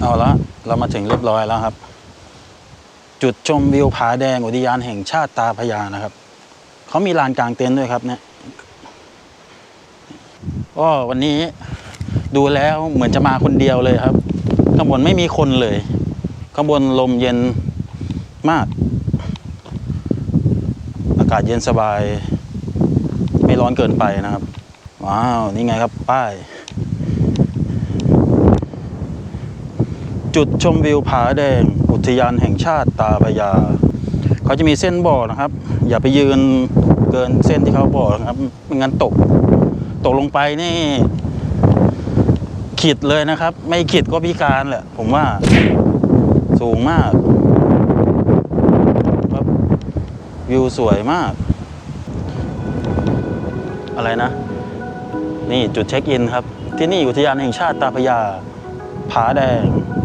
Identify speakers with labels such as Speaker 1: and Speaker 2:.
Speaker 1: เอาละเรามาถึงเรียบร้อยแล้วครับ จุดชมวิวผาแดงอุทยานแห่งชาติตาพยานะครับเขามีลานกลางเต็นท์ด้วยครับเนี่ยก็วันนี้ดูแล้วเหมือนจะมาคนเดียวเลยครับ ข้างบนไม่มีคนเลย ข้างบนลมเย็นมาก อากาศเย็นสบาย ไม่ร้อนเกินไปนะครับ ว้าว นี่ไงครับ ป้าย จุดชมวิวผาแดง อุทยานแห่งชาติตาพยา เขาจะมีเส้นบอกนะครับ อย่าไปยืนเกินเส้นที่เขาบอกนะครับไม่งั้นตก ตกลงไปนี่ขีดเลยนะครับ ไม่ขีดก็พิการแหละผมว่าสูงมากครับวิวสวยมาก อะไรนะ นี่จุดเช็คอินครับ ที่นี่อุทยานแห่งชาติตาพยาผาแดง